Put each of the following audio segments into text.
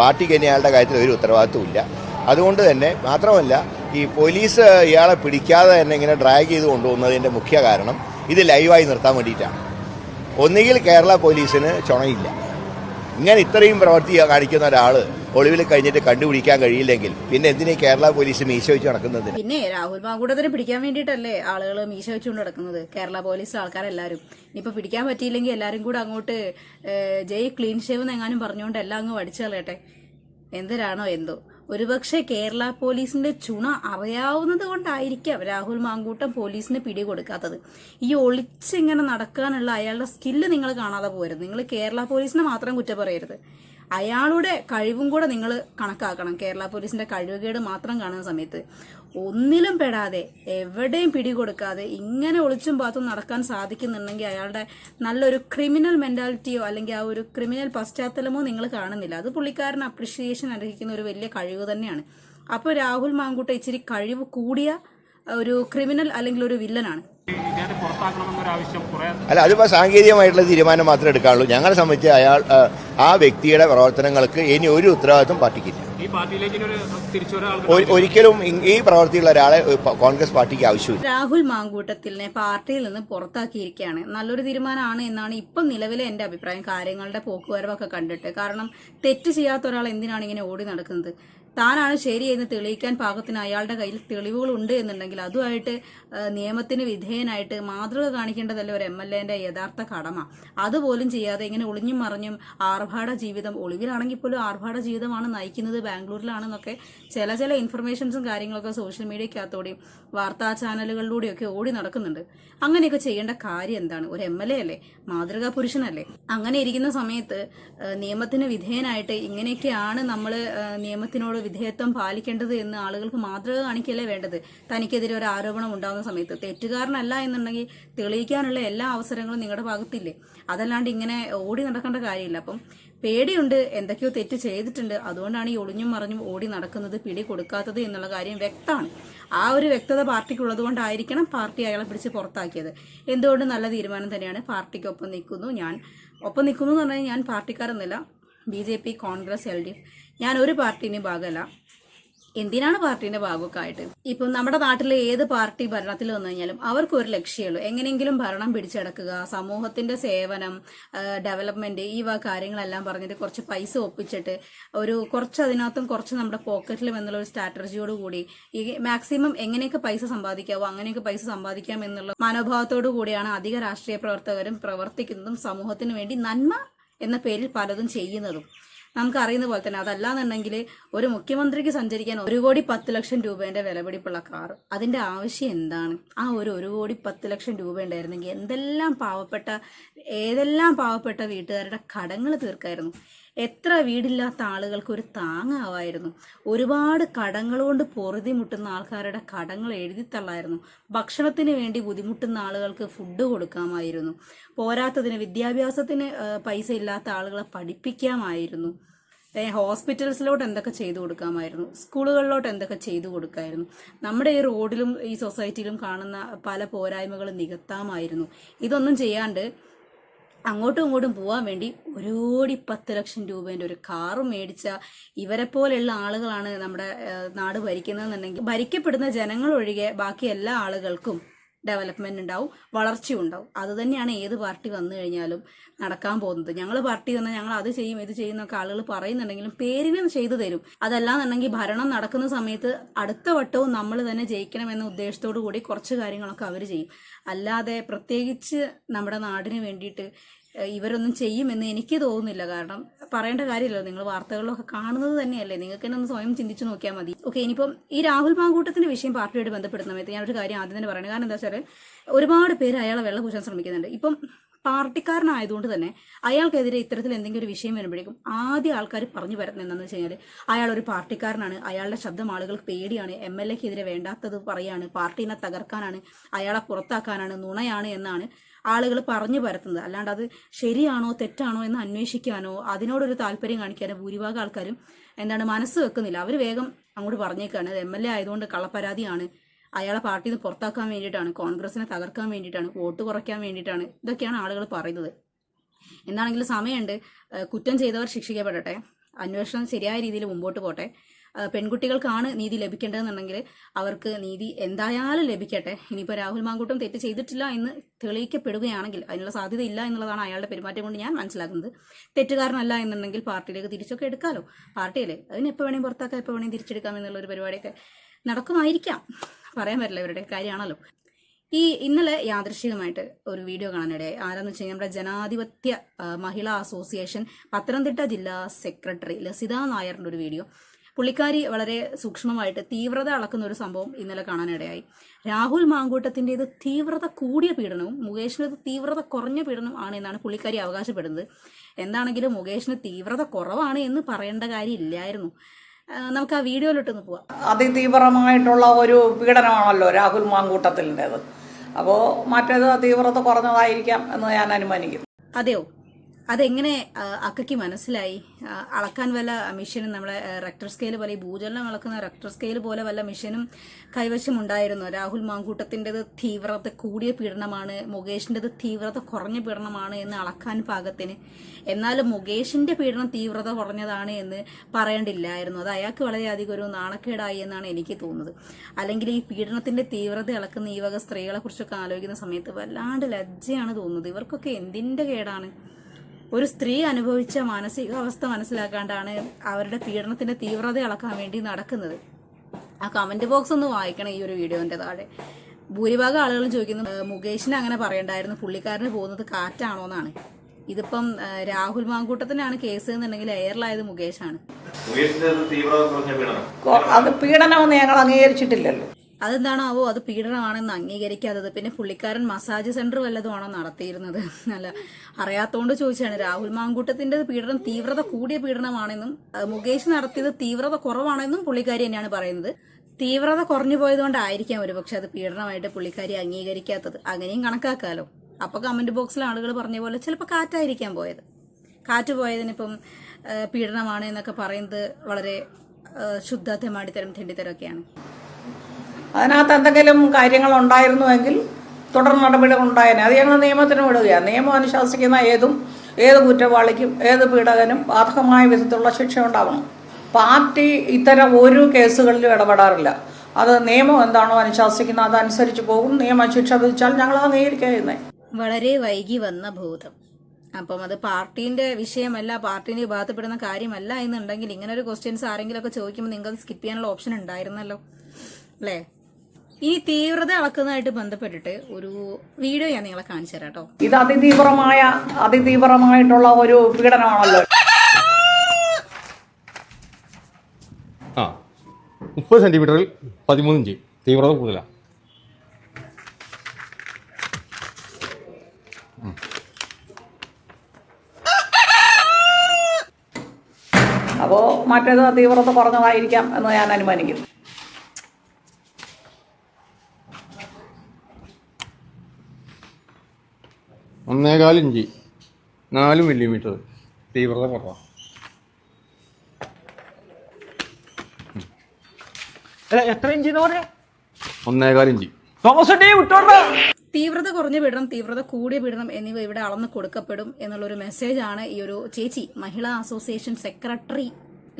പാർട്ടിക്ക് ഇനി അയാളുടെ കാര്യത്തിൽ ഒരു ഉത്തരവാദിത്വം ഇല്ല. അതുകൊണ്ട് തന്നെ മാത്രമല്ല ഈ പോലീസ് ഇയാളെ പിടിക്കാതെ തന്നെ ഇങ്ങനെ ഡ്രാഗ് ചെയ്ത് കൊണ്ടുപോകുന്നതിന്റെ മുഖ്യ കാരണം ഇത് ലൈവായി നിർത്താൻ വേണ്ടിയിട്ടാണ്. ഒന്നുകിൽ കേരള പോലീസിന് ചുണയില്ല. ഇങ്ങനെ ഇത്രയും പ്രവൃത്തി കാണിക്കുന്ന ഒരാൾ ഒളിവിൽ കഴിഞ്ഞിട്ട് കണ്ടുപിടിക്കാൻ കഴിയില്ലെങ്കിൽ പിന്നെ എന്തിനാ കേരള പോലീസ് മീശ വെച്ച് നടക്കുന്നത് പിന്നെ രാഹുൽ മാങ്കൂട്ടത്തിനെ പിടിക്കാൻ വേണ്ടിട്ടല്ലേ ആളുകൾ മീശ വെച്ചുകൊണ്ട് നടക്കുന്നത്? കേരള പോലീസ് ആൾക്കാരെല്ലാരും. ഇനിയിപ്പോ പിടിക്കാൻ പറ്റിയില്ലെങ്കിൽ എല്ലാരും കൂടെ അങ്ങോട്ട് ജയ് ക്ലീൻ ഷേവ് എന്നെങ്ങാനും പറഞ്ഞുകൊണ്ട് എല്ലാം അങ്ങ് വടിച്ചു കളയട്ടെ. എന്തിനാണോ എന്തോ. ഒരുപക്ഷെ കേരള പോലീസിന്റെ ചുണ അറിയാവുന്നത് കൊണ്ടായിരിക്കാം രാഹുൽ മാങ്കൂട്ടം പോലീസിന് പിടികൊടുക്കാത്തത് ഈ ഒളിച്ചിങ്ങനെ നടക്കാനുള്ള അയാളുടെ സ്കില്ല് നിങ്ങൾ കാണാതെ പോരുത്. നിങ്ങൾ കേരള പോലീസിനെ മാത്രം കുറ്റം പറയരുത്. അയാളുടെ കഴിവും കൂടെ നിങ്ങൾ കണക്കാക്കണം. കേരള പോലീസിന്റെ കഴിവുകേട് മാത്രം കാണുന്ന സമയത്ത്. ഒന്നിലും പെടാതെ എവിടെയും പിടികൊടുക്കാതെ ഇങ്ങനെ ഒളിച്ചും പാത്തും നടക്കാൻ സാധിക്കുന്നുണ്ടെങ്കിൽ അയാളുടെ നല്ലൊരു ക്രിമിനൽ മെന്റാലിറ്റിയോ അല്ലെങ്കിൽ ആ ഒരു ക്രിമിനൽ പശ്ചാത്തലമോ നിങ്ങൾ കാണുന്നില്ല. അത് പുള്ളിക്കാരൻ അപ്രിഷിയേഷൻ അർഹിക്കുന്ന ഒരു വലിയ കഴിവ് തന്നെയാണ്. അപ്പോൾ രാഹുൽ മാങ്കൂട്ട ഇച്ചിരി കഴിവ് കൂടിയ ഒരു ക്രിമിനൽ അല്ലെങ്കിൽ ഒരു വില്ലനാണ്. അല്ല അതിപ്പോൾ സാങ്കേതികമായിട്ടുള്ള തീരുമാനം മാത്രമേ എടുക്കാനുള്ളൂ. ഞങ്ങളെ സംബന്ധിച്ച് അയാൾ ആ, വ്യക്തിയുടെ പ്രവർത്തനങ്ങൾക്ക് ഇനി ഒരു ഉത്തരവാദിത്വം പാർട്ടിക്കില്ല. ഒരിക്കലും ഈ പ്രവർത്തിയുള്ള ഒരാളെ കോൺഗ്രസ് പാർട്ടിക്ക് ആവശ്യമില്ല. രാഹുൽ മാങ്കൂട്ടത്തിനെ പാർട്ടിയിൽ നിന്ന് പുറത്താക്കിയിരിക്കുകയാണ്. നല്ലൊരു തീരുമാനമാണ് എന്നാണ് ഇപ്പം നിലവിലെ എന്റെ അഭിപ്രായം. കാര്യങ്ങളുടെ പോക്കുവരവൊക്കെ കണ്ടിട്ട്. കാരണം തെറ്റ് ചെയ്യാത്ത ഒരാൾ എന്തിനാണ് ഇങ്ങനെ ഓടി നടക്കുന്നത്? താനാണ് ശരി എന്ന് തെളിയിക്കാൻ പാകത്തിന് അയാളുടെ കയ്യിൽ തെളിവുകൾ ഉണ്ട് എന്നുണ്ടെങ്കിൽ അതുമായിട്ട് നിയമത്തിന് വിധേയനായിട്ട് മാതൃക കാണിക്കേണ്ടതല്ല ഒരു എം എൽ യഥാർത്ഥ കടമ? അതുപോലും ചെയ്യാതെ ഇങ്ങനെ ഒളിഞ്ഞും മറിഞ്ഞും ആർഭാട ജീവിതം ഒളിവിലാണെങ്കിൽ പോലും ആർഭാട ജീവിതമാണ് നയിക്കുന്നത് ബാംഗ്ലൂരിലാണെന്നൊക്കെ ചില ചില ഇൻഫർമേഷൻസും കാര്യങ്ങളൊക്കെ സോഷ്യൽ മീഡിയക്കകത്തോടെയും വാർത്താ ചാനലുകളിലൂടെയൊക്കെ ഓടി നടക്കുന്നുണ്ട്. അങ്ങനെയൊക്കെ ചെയ്യേണ്ട കാര്യം എന്താണ്? ഒരു എം എൽ എ അല്ലേ? മാതൃകാ പുരുഷനല്ലേ? അങ്ങനെ ഇരിക്കുന്ന സമയത്ത് നിയമത്തിന് വിധേയനായിട്ട് ഇങ്ങനെയൊക്കെയാണ് നമ്മൾ നിയമത്തിനോട് വിധേയത്വം പാലിക്കേണ്ടത് എന്ന് ആളുകൾക്ക് മാതൃക കാണിക്കല്ലേ വേണ്ടത്? തനിക്കെതിരെ ഒരു ആരോപണം ഉണ്ടാകുന്ന സമയത്ത് തെറ്റുകാരനല്ല എന്നുണ്ടെങ്കിൽ തെളിയിക്കാനുള്ള എല്ലാ അവസരങ്ങളും നിങ്ങളുടെ ഭാഗത്തില്ലേ? അതല്ലാണ്ട് ഇങ്ങനെ ഓടി നടക്കേണ്ട കാര്യമില്ല. അപ്പം പേടിയുണ്ട്. എന്തൊക്കെയോ തെറ്റ് ചെയ്തിട്ടുണ്ട്. അതുകൊണ്ടാണ് ഈ ഒളിഞ്ഞും മറിഞ്ഞും ഓടി നടക്കുന്നത് പിടി കൊടുക്കാത്തത് എന്നുള്ള കാര്യം വ്യക്തമാണ്. ആ ഒരു വ്യക്തത പാർട്ടിക്കുള്ളത് കൊണ്ടായിരിക്കണം പാർട്ടി അയാളെ പിടിച്ച് പുറത്താക്കിയത്. എന്തുകൊണ്ട് നല്ല തീരുമാനം തന്നെയാണ് പാർട്ടിക്കൊപ്പം നിൽക്കുന്നു. ഞാൻ ഒപ്പം നിൽക്കുന്നു എന്ന് പറഞ്ഞാൽ ഞാൻ പാർട്ടിക്കാരെന്നല്ല B J P Congress L D F. ഞാൻ ഒരു പാർട്ടീന്റെ ഭാഗമല്ല. എന്തിനാണ് പാർട്ടീന്റെ ഭാഗമൊക്കെ ആയിട്ട്? ഇപ്പം നമ്മുടെ നാട്ടിലെ ഏത് പാർട്ടി ഭരണത്തിൽ വന്നു കഴിഞ്ഞാലും അവർക്ക് ഒരു ലക്ഷ്യമുള്ളൂ എങ്ങനെയെങ്കിലും ഭരണം പിടിച്ചടക്കുക സമൂഹത്തിന്റെ സേവനം ഡെവലപ്മെന്റ് ഈ വക കാര്യങ്ങളെല്ലാം പറഞ്ഞിട്ട് കുറച്ച് പൈസ ഒപ്പിച്ചിട്ട് ഒരു കുറച്ച് അതിനകത്തും കുറച്ച് നമ്മുടെ പോക്കറ്റിലും എന്നുള്ള ഒരു സ്ട്രാറ്റജിയോട് കൂടി ഈ മാക്സിമം എങ്ങനെയൊക്കെ പൈസ സമ്പാദിക്കാവോ അങ്ങനെയൊക്കെ പൈസ സമ്പാദിക്കാം എന്നുള്ള മനോഭാവത്തോടു കൂടിയാണ് അധിക രാഷ്ട്രീയ പ്രവർത്തകരും പ്രവർത്തിക്കുന്നതും സമൂഹത്തിന് വേണ്ടി നന്മ എന്ന പേരിൽ പലതും ചെയ്യുന്നതും. നമുക്ക് അറിയുന്ന പോലെ തന്നെ അതല്ലാന്നുണ്ടെങ്കിൽ ഒരു മുഖ്യമന്ത്രിക്ക് സഞ്ചരിക്കാൻ ഒരു കോടി പത്ത് ലക്ഷം രൂപേന്റെ വിലപിടിപ്പുള്ള കാർ അതിന്റെ ആവശ്യം എന്താണ്? ആ ഒരു ഒരു കോടി പത്ത് ലക്ഷം രൂപ ഉണ്ടായിരുന്നെങ്കിൽ എന്തെല്ലാം പാവപ്പെട്ട ഏതെല്ലാം പാവപ്പെട്ട വീട്ടുകാരുടെ കടങ്ങൾ തീർക്കായിരുന്നു? എത്ര വീടില്ലാത്ത ആളുകൾക്ക് ഒരു താങ്ങാവായിരുന്നു. ഒരുപാട് കടങ്ങൾ കൊണ്ട് പൊറുതിമുട്ടുന്ന ആൾക്കാരുടെ കടങ്ങൾ എഴുതിത്തള്ളായിരുന്നു ഭക്ഷണത്തിന് വേണ്ടി ബുദ്ധിമുട്ടുന്ന ആളുകൾക്ക് ഫുഡ് കൊടുക്കാമായിരുന്നു. പോരാത്തതിന് വിദ്യാഭ്യാസത്തിന് പൈസ ഇല്ലാത്ത ആളുകളെ പഠിപ്പിക്കാമായിരുന്നു. ഹോസ്പിറ്റൽസിലോട്ട് എന്തൊക്കെ ചെയ്തു കൊടുക്കാമായിരുന്നു? സ്കൂളുകളിലോട്ട് എന്തൊക്കെ ചെയ്തു കൊടുക്കാമായിരുന്നു നമ്മുടെ ഈ റോഡിലും ഈ സൊസൈറ്റിയിലും കാണുന്ന പല പോരായ്മകളും നികത്താമായിരുന്നു. ഇതൊന്നും ചെയ്യാണ്ട് അങ്ങോട്ടും ഇങ്ങോട്ടും പോകാൻ വേണ്ടി ഒരു കോടി പത്ത് ലക്ഷം രൂപേന്റെ ഒരു കാറ് മേടിച്ച ഇവരെ പോലെയുള്ള ആളുകളാണ് നമ്മുടെ നാട് ഭരിക്കുന്നതെന്നുണ്ടെങ്കിൽ ഭരിക്കപ്പെടുന്ന ജനങ്ങളൊഴികെ ബാക്കി എല്ലാ ആളുകൾക്കും ഡെവലപ്മെന്റ് ഉണ്ടാവും വളർച്ചയും ഉണ്ടാവും. അത് തന്നെയാണ് ഏത് പാർട്ടി വന്നു കഴിഞ്ഞാലും നടക്കാൻ പോകുന്നത്. ഞങ്ങൾ പാർട്ടി വന്നാൽ ഞങ്ങൾ അത് ചെയ്യും ഇത് ചെയ്യും എന്നൊക്കെ ആളുകൾ പറയുന്നുണ്ടെങ്കിലും പേരിന് ചെയ്തു തരും. അതല്ലാന്നുണ്ടെങ്കിൽ ഭരണം നടക്കുന്ന സമയത്ത് അടുത്ത വട്ടവും നമ്മൾ തന്നെ ജയിക്കണം എന്ന ഉദ്ദേശത്തോടു കൂടി കുറച്ച് കാര്യങ്ങളൊക്കെ അവർ ചെയ്യും. അല്ലാതെ പ്രത്യേകിച്ച് നമ്മുടെ നാടിന് വേണ്ടിയിട്ട് ഇവരൊന്നും ചെയ്യുമെന്ന് എനിക്ക് തോന്നുന്നില്ല. കാരണം പറയേണ്ട കാര്യമല്ലോ നിങ്ങൾ വാർത്തകളിലൊക്കെ കാണുന്നത് തന്നെയല്ലേ. നിങ്ങൾക്ക് തന്നെ ഒന്ന് സ്വയം ചിന്തിച്ചു നോക്കിയാൽ മതി. ഓക്കെ ഇനിയിപ്പം ഈ രാഹുൽ മാങ്കൂട്ടത്തിന്റെ വിഷയം പാർട്ടിയോട് ബന്ധപ്പെടുന്ന സമയത്ത് ഞാനൊരു കാര്യം ആദ്യം തന്നെ പറയുന്നത് കാരണം എന്താ വെച്ചാൽ ഒരുപാട് പേര് അയാളെ വെള്ളം പൂശാൻ ശ്രമിക്കുന്നുണ്ട്. ഇപ്പം പാർട്ടിക്കാരനായതുകൊണ്ട് തന്നെ അയാൾക്കെതിരെ ഇത്തരത്തിൽ എന്തെങ്കിലും ഒരു വിഷയം വരുമ്പോഴേക്കും ആദ്യം ആൾക്കാർ പറഞ്ഞു വരുന്നത് എന്താണെന്ന് വെച്ച് കഴിഞ്ഞാൽ അയാൾ ഒരു പാർട്ടിക്കാരനാണ്. അയാളുടെ ശബ്ദം ആളുകൾക്ക് പേടിയാണ്. എം എൽ എക്കെതിരെ വേണ്ടാത്തത് പറയാണ്. പാർട്ടീനെ തകർക്കാനാണ്. അയാളെ പുറത്താക്കാനാണ്. നുണയാണ് എന്നാണ് ആളുകൾ പറഞ്ഞു പരത്തുന്നത്. അല്ലാണ്ട് അത് ശരിയാണോ തെറ്റാണോ എന്ന് അന്വേഷിക്കാനോ അതിനോടൊരു താല്പര്യം കാണിക്കാനോ ഭൂരിഭാഗം ആൾക്കാരും എന്താണ് മനസ്സ് വെക്കുന്നില്ല. അവർ വേഗം അങ്ങോട്ട് പറഞ്ഞേക്കാണ്. എം എൽ എ ആയതുകൊണ്ട് കള്ളപ്പരാതിയാണ്. അയാളെ പാർട്ടിയിൽ നിന്ന് പുറത്താക്കാൻ വേണ്ടിയിട്ടാണ് കോൺഗ്രസിനെ തകർക്കാൻ വേണ്ടിയിട്ടാണ് വോട്ട് കുറയ്ക്കാൻ വേണ്ടിയിട്ടാണ് ഇതൊക്കെയാണ് ആളുകൾ പറയുന്നത്. എന്താണെങ്കിലും സമയമുണ്ട്. കുറ്റം ചെയ്തവർ ശിക്ഷിക്കപ്പെടട്ടെ. അന്വേഷണം ശരിയായ രീതിയിൽ മുമ്പോട്ട് പോട്ടെ. പെൺകുട്ടികൾക്കാണ് നീതി ലഭിക്കേണ്ടതെന്നുണ്ടെങ്കിൽ അവർക്ക് നീതി എന്തായാലും ലഭിക്കട്ടെ. ഇനിയിപ്പോൾ രാഹുൽ മാങ്കൂട്ടം തെറ്റ് ചെയ്തിട്ടില്ല എന്ന് തെളിയിക്കപ്പെടുകയാണെങ്കിൽ അതിനുള്ള സാധ്യത ഇല്ല എന്നുള്ളതാണ് അയാളുടെ പെരുമാറ്റം കൊണ്ട് ഞാൻ മനസ്സിലാക്കുന്നത്. തെറ്റുകാരനല്ല എന്നുണ്ടെങ്കിൽ പാർട്ടിയിലേക്ക് തിരിച്ചൊക്കെ എടുക്കാമല്ലോ പാർട്ടിയല്ലേ? അതിന് എപ്പോൾ വേണേലും പുറത്താക്കാം എപ്പോൾ വേണേലും തിരിച്ചെടുക്കാം എന്നുള്ള ഒരു പരിപാടിയൊക്കെ നടക്കുമായിരിക്കാം. പറയാൻ പറ്റില്ല ഇവരുടെ കാര്യമാണല്ലോ. ഈ ഇന്നലെ യാദൃശികമായിട്ട് ഒരു വീഡിയോ കാണാനിടയായി. ആരാന്ന് വെച്ച് കഴിഞ്ഞാൽ നമ്മുടെ ജനാധിപത്യ മഹിളാ അസോസിയേഷൻ പത്തനംതിട്ട ജില്ലാ സെക്രട്ടറി ലസിത നായറിന്റെ ഒരു വീഡിയോ. പുള്ളിക്കാരി വളരെ സൂക്ഷ്മമായിട്ട് തീവ്രത അളക്കുന്ന ഒരു സംഭവം ഇന്നലെ കാണാനിടയായി. രാഹുൽ മാങ്കൂട്ടത്തിന്റെത് തീവ്രത കൂടിയ പീഡനവും മുകേഷിന്റെത് തീവ്രത കുറഞ്ഞ പീഡനം ആണ് എന്നാണ് പുള്ളിക്കാരി അവകാശപ്പെടുന്നത്. എന്താണെങ്കിലും മുകേഷിന് തീവ്രത കുറവാണ് എന്ന് പറയേണ്ട കാര്യമില്ലായിരുന്നു നമുക്ക് ആ വീഡിയോയിലോട്ടൊന്ന് പോവാം. അതിതീവ്രമായിട്ടുള്ള ഒരു പീഡനമാണല്ലോ രാഹുൽ മാങ്കൂട്ടത്തിന്റെത് അപ്പോൾ മറ്റേത് തീവ്രത കുറഞ്ഞതായിരിക്കാം എന്ന് ഞാൻ അനുമാനിക്കുന്നു. അതെയോ? അതെങ്ങനെ അക്കയ്ക്ക് മനസ്സിലായി? അളക്കാൻ വല്ല മെഷീനും നമ്മളെ റെക്ടർ സ്കെയിൽ പോലെ ഈ ഭൂചലനം അളക്കുന്ന റെക്ടർ സ്കെയിൽ പോലെ വല്ല മെഷീനും കൈവശം ഉണ്ടായിരുന്നു രാഹുൽ മാങ്കൂട്ടത്തിന്റെത് തീവ്രത കൂടിയ പീഡനമാണ് മുകേഷിന്റെത് തീവ്രത കുറഞ്ഞ പീഡനമാണ് എന്ന് അളക്കാൻ പാകത്തിന്. എന്നാൽ മുകേഷിന്റെ പീഡനം തീവ്രത കുറഞ്ഞതാണ് എന്ന് പറയേണ്ടില്ലായിരുന്നു. അത് അയാൾക്ക് വളരെയധികം ഒരു നാണക്കേടായി എന്നാണ് എനിക്ക് തോന്നുന്നത്. അല്ലെങ്കിൽ ഈ പീഡനത്തിന്റെ തീവ്രത അളക്കുന്ന ഈ വക സ്ത്രീകളെക്കുറിച്ചൊക്കെ ആലോചിക്കുന്ന സമയത്ത് വല്ലാണ്ട് ലജ്ജയാണ് തോന്നുന്നത്. ഇവർക്കൊക്കെ എന്തിന്റെ കേടാണ്? ഒരു സ്ത്രീ അനുഭവിച്ച മാനസികാവസ്ഥ മനസ്സിലാക്കാണ്ടാണ് അവരുടെ പീഡനത്തിന്റെ തീവ്രത അളക്കാൻ വേണ്ടി നടക്കുന്നത്. ആ കമന്റ് ബോക്സ് ഒന്ന് വായിക്കണം ഈ ഒരു വീഡിയോന്റെ താഴെ. ഭൂരിഭാഗം ആളുകളും ചോദിക്കുന്നു മുകേഷിനെ അങ്ങനെ പറയണ്ടായിരുന്നു? പുള്ളിക്കാരന് പോകുന്നത് കാറ്റാണോ എന്നാണ്. ഇതിപ്പം രാഹുൽ മാങ്കൂട്ടത്തിനാണ് കേസ് എന്നുണ്ടെങ്കിൽ എയറിലായത് മുകേഷാണ്. അത് പീഡനമെന്ന് ഞങ്ങൾ അംഗീകരിച്ചിട്ടില്ലല്ലോ. അതെന്താണാവോ? അത് പീഡനമാണെന്ന് അംഗീകരിക്കാത്തത്. പിന്നെ പുള്ളിക്കാരൻ മസാജ് സെന്റർ വല്ലതുമാണോ നടത്തിയിരുന്നത്? അല്ല അറിയാത്തോണ്ട് ചോദിച്ചാണ്. രാഹുൽ മാങ്കൂട്ടത്തിന്റെ പീഡനം തീവ്രത കൂടിയ പീഡനമാണെന്നും മുകേഷ് നടത്തിയത് തീവ്രത കുറവാണെന്നും പുള്ളിക്കാരി തന്നെയാണ് പറയുന്നത്. തീവ്രത കുറഞ്ഞു പോയതുകൊണ്ടായിരിക്കാം ഒരുപക്ഷെ അത് പീഡനമായിട്ട് പുള്ളിക്കാരി അംഗീകരിക്കാത്തത്. അങ്ങനെയും കണക്കാക്കാലോ. അപ്പൊ കമന്റ് ബോക്സിൽ ആളുകൾ പറഞ്ഞ പോലെ ചിലപ്പോൾ കാറ്റായിരിക്കാൻ പോയത്. കാറ്റ് പോയതിനിപ്പം പീഡനമാണ് എന്നൊക്കെ പറയുന്നത് വളരെ ശുദ്ധ തെമാടിത്തരം തെണ്ടിത്തരമൊക്കെയാണ്. അതിനകത്ത് എന്തെങ്കിലും കാര്യങ്ങൾ ഉണ്ടായിരുന്നുവെങ്കിൽ തുടർ നടപടികൾ ഉണ്ടായേനെ അത് ഞങ്ങൾ നിയമത്തിന് വിടുകയാണ്. നിയമം അനുശാസിക്കുന്ന ഏതും ഏത് കുറ്റവാളിക്കും ഏത് പീഡകനും ബാധകമായ വിധത്തിലുള്ള ശിക്ഷ ഉണ്ടാവണം പാർട്ടി ഇത്തരം ഒരു കേസുകളിലും ഇടപെടാറില്ല. അത് നിയമം എന്താണോ അനുശാസിക്കുന്നത് അതനുസരിച്ച് പോകും. നിയമം ശിക്ഷ വിധിച്ചാൽ ഞങ്ങൾ അംഗീകരിക്കുക വളരെ വൈകി വന്ന ബോധം അപ്പം അത് പാർട്ടീന്റെ വിഷയമല്ല പാർട്ടീനെ വിഭാഗത്തിൽപ്പെടുന്ന കാര്യമല്ല എന്നുണ്ടെങ്കിൽ ഇങ്ങനെ ഒരു ക്വസ്റ്റ്യൻസ് ആരെങ്കിലും ഒക്കെ ചോദിക്കുമ്പോൾ നിങ്ങൾക്ക് സ്കിപ്പ് ചെയ്യാനുള്ള ഓപ്ഷൻ ഉണ്ടായിരുന്നല്ലോ. അല്ലേ? ഈ തീവ്രത അളക്കുന്നതായിട്ട് ബന്ധപ്പെട്ടിട്ട് ഒരു വീഡിയോ ഞാൻ നിങ്ങളെ കാണിച്ചു തരാം കേട്ടോ. ഇത് അതിതീവ്രമായ അതിതീവ്രമായിട്ടുള്ള ഒരു പീഡനമാണല്ലോ. ആ മുപ്പത് സെന്റിമീറ്ററിൽ പതിമൂന്ന് ഇഞ്ച്. തീവ്രത കൂടുതലാണ് അപ്പോൾ മറ്റേത് തീവ്രത കുറഞ്ഞതായിരിക്കാം എന്ന് ഞാൻ അനുമാനിക്കുന്നു. ഒന്നേകാൽ ഇഞ്ച്. നാല് മില്ലിമീറ്റർ. തീവ്രത കുറവാണ് എത്ര ഇഞ്ച് എന്ന് പറഞ്ഞേ? ഒന്നേകാൽ ഇഞ്ച്. തോമസ് ഉണ്ണി തീവ്രത കുറഞ്ഞ പീഡനം തീവ്രത കൂടിയ പീഡനം എന്നിവ ഇവിടെ അളന്ന് കൊടുക്കപ്പെടും എന്നുള്ള ഒരു ആണ് ഈ ഒരു ചേച്ചി മഹിളാ അസോസിയേഷൻ സെക്രട്ടറി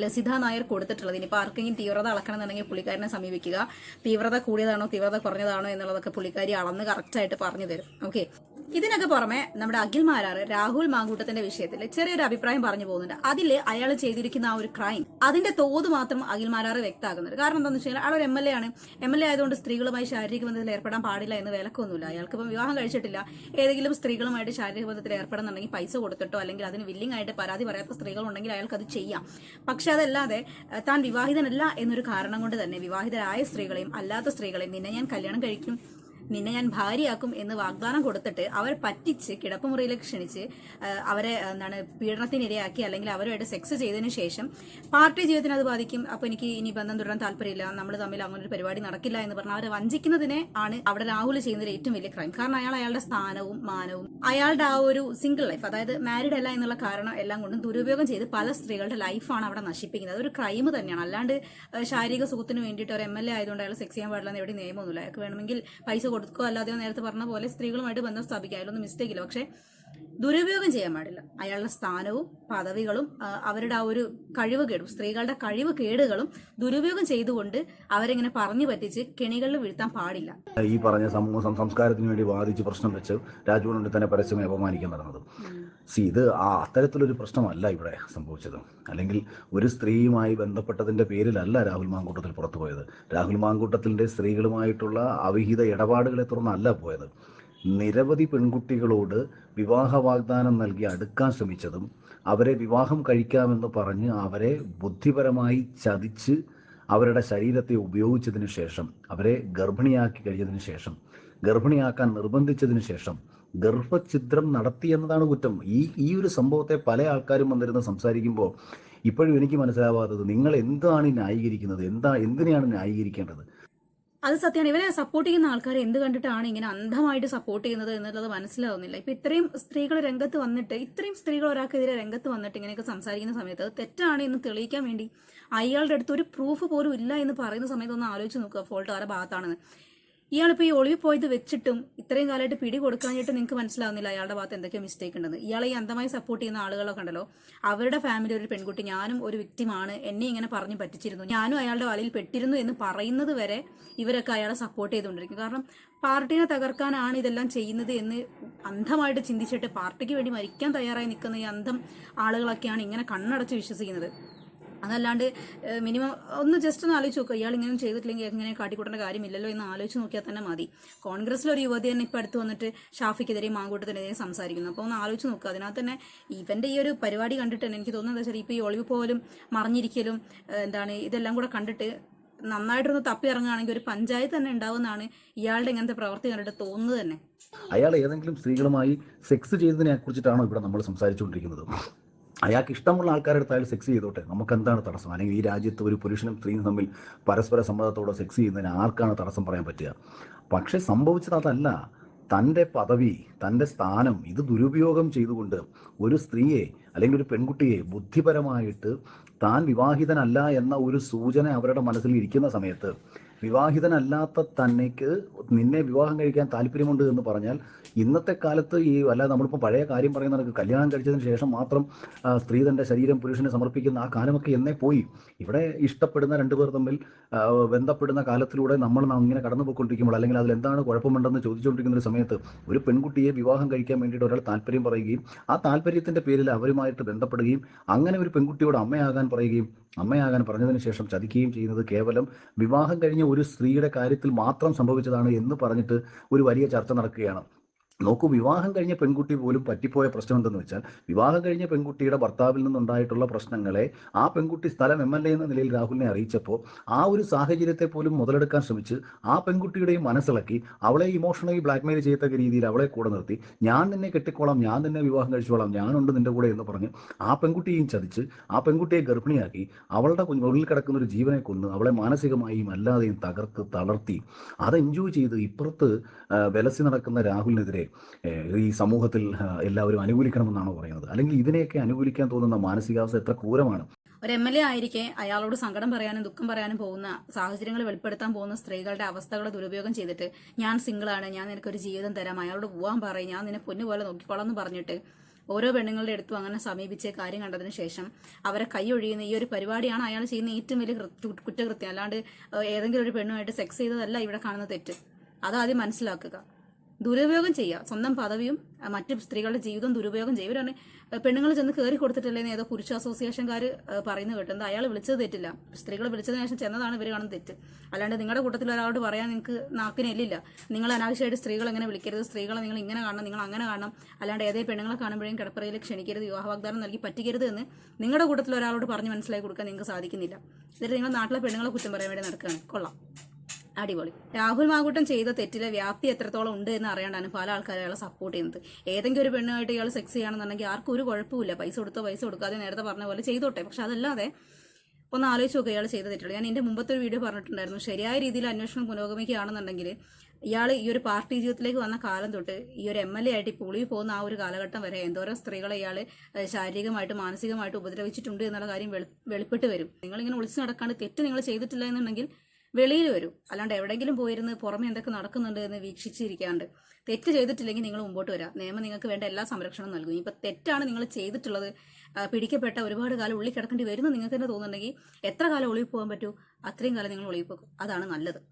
ലസിത നായർ കൊടുത്തിട്ടുള്ളത്. ഇനിയിപ്പോൾ ആർക്കെങ്കിലും തീവ്രത അളക്കണമെന്നുണ്ടെങ്കിൽ പുള്ളിക്കാരനെ സമീപിക്കുക. തീവ്രത കൂടിയതാണോ തീവ്രത കുറഞ്ഞതാണോ എന്നുള്ളതൊക്കെ പുള്ളിക്കാരി അളന്ന് കറക്റ്റായിട്ട് പറഞ്ഞു തരും. ഓക്കെ ഇതിനൊക്കെ പുറമെ നമ്മുടെ അഖിൽ മാരാറ് രാഹുൽ മാങ്കൂട്ടത്തിന്റെ വിഷയത്തിൽ ചെറിയൊരു അഭിപ്രായം പറഞ്ഞു പോകുന്നുണ്ട്. അതിൽ അയാൾ ചെയ്തിരിക്കുന്ന ആ ഒരു ക്രൈം അതിന്റെ തോത് മാത്രം അഖിൽ മാരാറ് വ്യക്തമാക്കുന്നുണ്ട് കാരണം എന്താണെന്ന് വെച്ചാൽ അയാൾ ഒരു എം എൽ എ ആണ്. എം എൽ എ ആയതുകൊണ്ട് സ്ത്രീകളുമായി ശാരീരിക ബന്ധത്തിൽ ഏർപ്പെടാൻ പാടില്ല എന്ന് വിലക്കൊന്നുമില്ല. അയാൾക്ക് ഇപ്പം വിവാഹം കഴിച്ചിട്ടില്ല. ഏതെങ്കിലും സ്ത്രീകളുമായിട്ട് ശാരീരിക ബന്ധത്തിൽ ഏർപ്പെടുന്നുണ്ടെങ്കിൽ പൈസ കൊടുത്തിട്ടോ അല്ലെങ്കിൽ അതിന് വില്ലിംഗ് ആയിട്ട് പരാതി പറയാത്ത സ്ത്രീകളുണ്ടെങ്കിൽ അയാൾക്ക് അത് ചെയ്യാം. പക്ഷെ അതല്ലാതെ താൻ വിവാഹിതനല്ല എന്നൊരു കാരണം കൊണ്ട് തന്നെ വിവാഹിതരായ സ്ത്രീകളെയും അല്ലാത്ത സ്ത്രീകളെയും നിന്നെ ഞാൻ കല്യാണം കഴിക്കും നിന്നെ ഞാൻ ഭാര്യയാക്കും എന്ന് വാഗ്ദാനം കൊടുത്തിട്ട് അവരെ പറ്റിച്ച് കിടപ്പുമുറിയിൽ ക്ഷണിച്ച് അവരെ എന്താണ് പീഡനത്തിനിരയാക്കി അല്ലെങ്കിൽ അവരുമായിട്ട് സെക്സ് ചെയ്തതിന് ശേഷം പാർട്ടി ജീവിതത്തിന് അത് ബാധിക്കും. അപ്പൊ എനിക്ക് ഇനി ബന്ധം തുടരാൻ താല്പര്യമില്ല. നമ്മൾ തമ്മിൽ അങ്ങനെ ഒരു പരിപാടി നടക്കില്ല എന്ന് പറഞ്ഞാൽ അവരെ വഞ്ചിക്കുന്നതിനെ ആണ് അവിടെ രാഹുൽ ചെയ്യുന്ന ഏറ്റവും വലിയ ക്രൈം കാരണം അയാൾ അയാളുടെ സ്ഥാനവും മാനവും അയാളുടെ ആ ഒരു സിംഗിൾ ലൈഫ് അതായത് മാരീഡ് അല്ല എന്നുള്ള കാരണം എല്ലാം കൊണ്ടും ദുരുപയോഗം ചെയ്ത് പല സ്ത്രീകളുടെ ലൈഫാണ് അവിടെ നശിപ്പിക്കുന്നത്. അതൊരു ക്രൈം തന്നെയാണ്. അല്ലാണ്ട് ശാരീരിക സുഖത്തിന് വേണ്ടിയിട്ട് ഒരു എം എൽ എ ആയതുകൊണ്ട് അയാൾ സെക്സ് ചെയ്യാൻ പാടില്ല എവിടെ നിയമമൊന്നുമില്ല. അയാൾക്ക് വേണമെങ്കിൽ പൈസ കൊടുക്കുക അല്ലാതെ നേരത്തെ പറഞ്ഞ പോലെ സ്ത്രീകളുമായിട്ട് ബന്ധം സ്ഥാപിക്കുക അതിലൊന്നും മിസ്റ്റേക്ക് ഇല്ല. പക്ഷേ ദുരുപയോഗം ചെയ്യാൻ പാടില്ല. അയാളുടെ സ്ഥാനവും പദവികളും അവരുടെ ആ ഒരു കഴിവ് കേടും സ്ത്രീകളുടെ കഴിവ് കേടുകളും ദുരുപയോഗം ചെയ്തുകൊണ്ട് അവരെങ്ങനെ പറഞ്ഞു പറ്റിച്ച് കെണികളിൽ വീഴ്ത്താൻ പാടില്ല. ഈ പറഞ്ഞ സംസ്കാരത്തിന് വേണ്ടി വാദിച്ച് പ്രശ്നം വെച്ച് രാജ്ഭവനിൽ തന്നെ പരസ്യമായി അപമാനിക്കാൻ നടന്നത്. സി ഇത് ആ അത്തരത്തിലൊരു പ്രശ്നമല്ല ഇവിടെ സംഭവിച്ചത്. അല്ലെങ്കിൽ ഒരു സ്ത്രീയുമായി ബന്ധപ്പെട്ടതിന്റെ പേരിലല്ല രാഹുൽ മാങ്കൂട്ടത്തിൽ പുറത്തു പോയത്. രാഹുൽ മാങ്കൂട്ടത്തിന്റെ സ്ത്രീകളുമായിട്ടുള്ള അവിഹിത ഇടപാടുകളെ തുടർന്നല്ല പോയത്. നിരവധി പെൺകുട്ടികളോട് വിവാഹ വാഗ്ദാനം നൽകി അടുക്കാൻ ശ്രമിച്ചതും അവരെ വിവാഹം കഴിക്കാമെന്ന് പറഞ്ഞ് അവരെ ബുദ്ധിപരമായി ചതിച്ച് അവരുടെ ശരീരത്തെ ഉപയോഗിച്ചതിന് ശേഷം അവരെ ഗർഭിണിയാക്കി കഴിഞ്ഞതിന് ശേഷം ഗർഭിണിയാക്കാൻ നിർബന്ധിച്ചതിന് ശേഷം ഗർഭഛിദ്രം നടത്തി എന്നതാണ് കുറ്റം. ഈ ഈ ഒരു സംഭവത്തെ പല ആൾക്കാരും വന്നിരുന്ന് സംസാരിക്കുമ്പോൾ ഇപ്പോഴും എനിക്ക് മനസ്സിലാവാത്തത് നിങ്ങൾ എന്താണ് ന്യായീകരിക്കുന്നത്? എന്താ എന്തിനെയാണ് ന്യായീകരിക്കേണ്ടത്? അത് സത്യമാണ് ഇവരെ സപ്പോർട്ട് ചെയ്യുന്ന ആൾക്കാരെ എന്ത് കണ്ടിട്ടാണ് ഇങ്ങനെ അന്ധമായിട്ട് സപ്പോർട്ട് ചെയ്യുന്നത് എന്നുള്ളത് മനസ്സിലാവുന്നില്ല. ഇപ്പൊ ഇത്രയും സ്ത്രീകൾ രംഗത്ത് വന്നിട്ട് ഇത്രയും സ്ത്രീകൾ ഒരാൾക്കെതിരെ രംഗത്ത് വന്നിട്ട് ഇങ്ങനെയൊക്കെ സംസാരിക്കുന്ന സമയത്ത് അത് തെറ്റാണ് എന്ന് തെളിയിക്കാൻ വേണ്ടി അയാളുടെ അടുത്ത് ഒരു പ്രൂഫ് പോലും ഇല്ല എന്ന് പറയുന്ന സമയത്ത് ഒന്ന് ആലോചിച്ച് നോക്കുക. ഫോൾട്ട് ആരുടെ ഭാഗത്താണെന്ന്. ഇയാളിപ്പോൾ ഈ ഒളിവിൽ പോയത് വെച്ചിട്ടും ഇത്രയും കാലമായിട്ട് പിടി കൊടുക്കാനായിട്ട് നിങ്ങൾക്ക് മനസ്സിലാവുന്നില്ല അയാളുടെ ഭാഗത്ത് എന്തൊക്കെ മിസ്റ്റേക്ക് ഉണ്ടെന്ന്. ഇയാളെ ഈ അന്ധമായി സപ്പോർട്ട് ചെയ്യുന്ന ആളുകളൊക്കെ ഉണ്ടല്ലോ അവരുടെ ഫാമിലി ഒരു പെൺകുട്ടി ഞാനും ഒരു വിക്ടിമാണ് എന്നെ ഇങ്ങനെ പറഞ്ഞ് പറ്റിച്ചിരുന്നു ഞാനും അയാളുടെ വലയിൽ പെട്ടിരുന്നു എന്ന് പറയുന്നത് വരെ ഇവരൊക്കെ അയാളെ സപ്പോർട്ട് ചെയ്തുകൊണ്ടിരിക്കും. കാരണം പാർട്ടിനെ തകർക്കാനാണ് ഇതെല്ലാം ചെയ്യുന്നത് എന്ന് അന്ധമായിട്ട് ചിന്തിച്ചിട്ട് പാർട്ടിക്ക് വേണ്ടി മരിക്കാൻ തയ്യാറായി നിൽക്കുന്ന ഈ അന്ധം ആളുകളൊക്കെയാണ് ഇങ്ങനെ കണ്ണടച്ച് വിശ്വസിക്കുന്നത്. അതല്ലാണ്ട് മിനിമം ഒന്ന് ജസ്റ്റ് ഒന്ന് ആലോചിച്ച് നോക്കുക ഇയാൾ ഇങ്ങനെ ചെയ്തിട്ടില്ലെങ്കിൽ എങ്ങനെ കാട്ടിക്കൂട്ടേണ്ട കാര്യമില്ലല്ലോ എന്ന് ആലോചിച്ച് നോക്കിയാൽ തന്നെ മതി. കോൺഗ്രസിലൊരു യുവതി തന്നെ ഇപ്പം അടുത്ത് വന്നിട്ട് ഷാഫിക്കെതിരെയും മാങ്കൂട്ടത്തിനെതിരെയും സംസാരിക്കുന്നു. അപ്പോൾ ഒന്ന് ആലോചിച്ച് നോക്കുക അതിനകത്ത് തന്നെ ഇവന്റെ ഈ ഒരു പരിപാടി കണ്ടിട്ട് തന്നെ എനിക്ക് തോന്നുന്നത് വെച്ചാൽ ഇപ്പോൾ ഈ ഒളിവ് പോലും മറിഞ്ഞിരിക്കലും എന്താണ് ഇതെല്ലാം കൂടെ കണ്ടിട്ട് നന്നായിട്ടൊന്ന് തപ്പി ഇറങ്ങുകയാണെങ്കിൽ ഒരു പഞ്ചായത്ത് തന്നെ ഉണ്ടാവുമെന്നാണ് ഇയാളുടെ ഇങ്ങനത്തെ പ്രവർത്തി കണ്ടിട്ട് തോന്നുന്നത് തന്നെ. അയാൾ ഏതെങ്കിലും സ്ത്രീകളുമായി സെക്സ് ചെയ്തതിനെ കുറിച്ചിട്ടാണോ ഇവിടെ നമ്മൾ സംസാരിച്ചുകൊണ്ടിരിക്കുന്നത്? അയാൾക്ക് ഇഷ്ടമുള്ള ആൾക്കാരുടെ അടുത്ത് അയാൾ സെക്സ് ചെയ്തോട്ടെ. നമുക്ക് എന്താണ് തടസ്സം? അല്ലെങ്കിൽ ഈ രാജ്യത്ത് ഒരു പുരുഷനും സ്ത്രീയും തമ്മിൽ പരസ്പര സമ്മതത്തോടെ സെക്സ് ചെയ്യുന്നതിന് ആർക്കാണ് തടസ്സം പറയാൻ പറ്റുക? പക്ഷേ സംഭവിച്ചത് അതല്ല. തന്റെ പദവി തന്റെ സ്ഥാനം ഇത് ദുരുപയോഗം ചെയ്തുകൊണ്ട് ഒരു സ്ത്രീയെ അല്ലെങ്കിൽ ഒരു പെൺകുട്ടിയെ ബുദ്ധിപരമായിട്ട് താൻ വിവാഹിതനല്ല എന്ന ഒരു സൂചന അവരുടെ മനസ്സിൽ ഇരിക്കുന്ന സമയത്ത് വിവാഹിതനല്ലാത്ത തന്നേക്ക് നിന്നെ വിവാഹം കഴിക്കാൻ താല്പര്യമുണ്ട് എന്ന് പറഞ്ഞാൽ ഇന്നത്തെ കാലത്ത് ഈ അല്ല നമ്മളിപ്പോൾ പഴയ കാര്യം പറയുന്ന കല്യാണം കഴിച്ചതിന് ശേഷം മാത്രം സ്ത്രീ തന്റെ ശരീരം പുരുഷനെ സമർപ്പിക്കുന്ന ആ കാലമൊക്കെ എന്നേ പോയി. ഇവിടെ ഇഷ്ടപ്പെടുന്ന രണ്ടുപേർ തമ്മിൽ ബന്ധപ്പെടുന്ന കാലത്തിലൂടെ നമ്മൾ ഇങ്ങനെ കടന്നു പോയിക്കൊണ്ടിരിക്കുമ്പോൾ അല്ലെങ്കിൽ അതിൽ എന്താണ് കുഴപ്പമുണ്ടെന്ന് ചോദിച്ചുകൊണ്ടിരിക്കുന്ന ഒരു സമയത്ത് ഒരു പെൺകുട്ടിയെ വിവാഹം കഴിക്കാൻ വേണ്ടിയിട്ട് ഒരാൾ താല്പര്യം പറയുകയും ആ താല്പര്യത്തിന്റെ പേരിൽ അവരുമായിട്ട് ബന്ധപ്പെടുകയും അങ്ങനെ ഒരു പെൺകുട്ടിയോട് അമ്മയാകാൻ പറയുകയും അമ്മയാകാൻ പറഞ്ഞതിന് ശേഷം ചതിക്കുകയും ചെയ്യുന്നത് കേവലം വിവാഹം കഴിഞ്ഞ ഒരു സ്ത്രീയുടെ കാര്യത്തിൽ മാത്രം സംഭവിച്ചതാണ് എന്ന് പറഞ്ഞിട്ട് ഒരു വലിയ ചർച്ച നടക്കുകയാണ്. നോക്കൂ വിവാഹം കഴിഞ്ഞ പെൺകുട്ടി പോലും പറ്റിപ്പോയ പ്രശ്നം എന്തെന്ന് വെച്ചാൽ വിവാഹം കഴിഞ്ഞ പെൺകുട്ടിയുടെ ഭർത്താവിൽ നിന്നുണ്ടായിട്ടുള്ള പ്രശ്നങ്ങളെ ആ പെൺകുട്ടി സ്ഥലം എം എൽ എ എന്ന നിലയിൽ രാഹുലിനെ അറിയിച്ചപ്പോൾ ആ ഒരു സാഹചര്യത്തെ പോലും മുതലെടുക്കാൻ ശ്രമിച്ച് ആ പെൺകുട്ടിയുടെയും മനസ്സിളക്കി അവളെ ഇമോഷണലി ബ്ലാക്ക്മെയിൽ ചെയ്യത്തക്ക രീതിയിൽ അവളെ കൂടെ നിർത്തി ഞാൻ നിന്നെ കെട്ടിക്കോളാം ഞാൻ നിന്നെ വിവാഹം കഴിച്ചോളാം ഞാനുണ്ട് നിന്റെ കൂടെ എന്ന് പറഞ്ഞ് ആ പെൺകുട്ടിയെയും ചതിച്ച് ആ പെൺകുട്ടിയെ ഗർഭിണിയാക്കി അവളുടെ ഉള്ളിൽ കിടക്കുന്ന ഒരു ജീവനെ കൊന്ന് അവളെ മാനസികമായും അല്ലാതെയും തകർത്ത് തളർത്തി അത് എൻജോയ് ചെയ്ത് ഇപ്പുറത്ത് വെലസി നടക്കുന്ന രാഹുലിനെതിരെ ഈ സമൂഹത്തിൽ എല്ലാവരും അനുകൂലിക്കണമെന്നാണോ പറയുന്നത്? അല്ലെങ്കിൽ ഇതിനെയൊക്കെ അനുകൂലിക്കാൻ തോന്നുന്ന മാനസികാവസ്ഥ എത്ര ക്രൂരമാണ്? ഒരു എം എൽ എ ആയിരിക്കെ അയാളോട് സങ്കടം പറയാനും ദുഃഖം പറയാനും പോകുന്ന സാഹചര്യങ്ങൾ വെളിപ്പെടുത്താൻ പോകുന്ന സ്ത്രീകളുടെ അവസ്ഥകളെ ദുരുപയോഗം ചെയ്തിട്ട് ഞാൻ സിംഗിളാണ് ഞാൻ നിനക്കൊരു ജീവിതം തരാം അയാളോട് പോവാൻ പറയും ഞാൻ നിന്നെ പൊന്നു പോലെ നോക്കിക്കോളാം എന്ന് പറഞ്ഞിട്ട് ഓരോ പെണ്ണുങ്ങളുടെ അടുത്തും അങ്ങനെ സമീപിച്ച് കാര്യം കണ്ടതിന് ശേഷം അവരെ കൈയൊഴിയുന്ന ഈ ഒരു പരിപാടിയാണ് അയാൾ ചെയ്യുന്ന ഏറ്റവും വലിയ കുറ്റകൃത്യം. അല്ലാണ്ട് ഏതെങ്കിലും ഒരു പെണ്ണുമായിട്ട് സെക്സ് ചെയ്തതല്ല ഇവിടെ കാണുന്ന തെറ്റ്. അതാദ്യം മനസ്സിലാക്കുക. ദുരുപയോഗം ചെയ്യുക. സ്വന്തം പദവിയും മറ്റു സ്ത്രീകളുടെ ജീവിതം ദുരുപയോഗം ചെയ്യുക. ഇവരാണ് പെണ്ണുങ്ങൾ ചെന്ന് കയറി കൊടുത്തിട്ടില്ലെന്ന് ഏതോ പുരുഷ അസോസിയേഷൻകാർ പറയുന്നത് കേട്ടത് അയാൾ വിളിച്ചത് തെറ്റില്ല. സ്ത്രീകൾ വിളിച്ചതിന് ശേഷം ചെന്നതാണ് ഇവർ കാണുന്ന തെറ്റ്. അല്ലാണ്ട് നിങ്ങളുടെ കൂട്ടത്തിൽ ഒരാളോട് പറയാൻ നിങ്ങൾക്ക് നാക്കിനെല്ലില്ല നിങ്ങൾ അനാവശ്യമായിട്ട് സ്ത്രീകൾ എങ്ങനെ വിളിക്കരുത്. സ്ത്രീകളെ നിങ്ങൾ ഇങ്ങനെ കാണണം നിങ്ങൾ അങ്ങനെ കാണണം. അല്ലാണ്ട് ഏതേ പെണ്ണുങ്ങളെ കാണുമ്പോഴേക്കും കിടപ്പറയിൽ ക്ഷണിക്കരുത് വിവാഹ വാഗ്ദാനം നൽകി പറ്റിക്കരുത് എന്ന് നിങ്ങളുടെ കൂട്ടത്തിൽ ഒരാളോട് പറഞ്ഞ് മനസ്സിലാക്കി കൊടുക്കാൻ നിങ്ങൾക്ക് സാധിക്കുന്നില്ല. എന്നിട്ട് നിങ്ങൾ നാട്ടിലെ പെണ്ണുങ്ങളെ കുറ്റം പറയാൻ വേണ്ടി നടക്കുകയാണ്. കൊള്ളാം. അടിപൊളി. രാഹുൽ മാങ്കൂട്ടം ചെയ്ത തെറ്റിലെ വ്യാപ്തി എത്രത്തോളം ഉണ്ട് എന്ന് അറിയാണ്ടാണ് പല ആൾക്കാരും അയാളെ സപ്പോർട്ട് ചെയ്യുന്നത്. ഏതെങ്കിലും ഒരു പെണ്ണുമായിട്ട് ഇയാൾ സെക്സ് ചെയ്യണമെന്നുണ്ടെങ്കിൽ ആർക്കും ഒരു കുഴപ്പമില്ല പൈസ കൊടുത്തോ പൈസ കൊടുക്കാതെ നേരത്തെ പറഞ്ഞ പോലെ ചെയ്തോട്ടെ. പക്ഷെ അതല്ലാതെ ഒന്ന് ആലോചിച്ച് നോക്കുക ഇയാൾ ചെയ്ത തെറ്റുകൾ ഞാൻ എന്റെ മുമ്പത്തെ ഒരു വീഡിയോ പറഞ്ഞിട്ടുണ്ടായിരുന്നു. ശരിയായ രീതിയിൽ അന്വേഷണം പുരോഗമിക്കുകയാണെന്നുണ്ടെങ്കിൽ ഇയാൾ ഈ ഒരു പാർട്ടി ജീവിതത്തിലേക്ക് വന്ന കാലം തൊട്ട് ഈ ഒരു എം എൽ എ ആയിട്ട് പൊളി പോകുന്ന ആ ഒരു കാലഘട്ടം വരെ എന്തോരം സ്ത്രീകളെ ഇയാൾ ശാരീരികമായിട്ട് മാനസികമായിട്ട് ഉപദ്രവിച്ചിട്ടുണ്ട് എന്നുള്ള കാര്യം വെളി വെളിപ്പെട്ട് വരും. നിങ്ങളിങ്ങനെ ഒളിച്ചു നടക്കാണ്ട് തെറ്റ് നിങ്ങൾ ചെയ്തിട്ടില്ല എന്നുണ്ടെങ്കിൽ വെളിയിൽ വരും. അല്ലാണ്ട് എവിടെയെങ്കിലും പോയിരുന്ന് പുറമെ എന്തൊക്കെ നടക്കുന്നുണ്ട് എന്ന് വീക്ഷിച്ചിരിക്കാണ്ട് തെറ്റ് ചെയ്തിട്ടില്ലെങ്കിൽ നിങ്ങൾ മുമ്പോട്ട് വരാം. നിയമം നിങ്ങൾക്ക് വേണ്ട എല്ലാ സംരക്ഷണവും നൽകും. ഇപ്പൊ തെറ്റാണ് നിങ്ങൾ ചെയ്തിട്ടുള്ളത്. പിടിക്കപ്പെട്ട ഒരുപാട് കാലം ഉള്ളിൽ കിടക്കേണ്ടി വരുന്നു നിങ്ങൾക്ക് തന്നെ തോന്നുന്നുണ്ടെങ്കിൽ എത്ര കാലം ഒളിവിൽ പോകാൻ പറ്റൂ? അത്രയും കാലം നിങ്ങൾ ഒളിവിൽ പോകും അതാണ് നല്ലത്.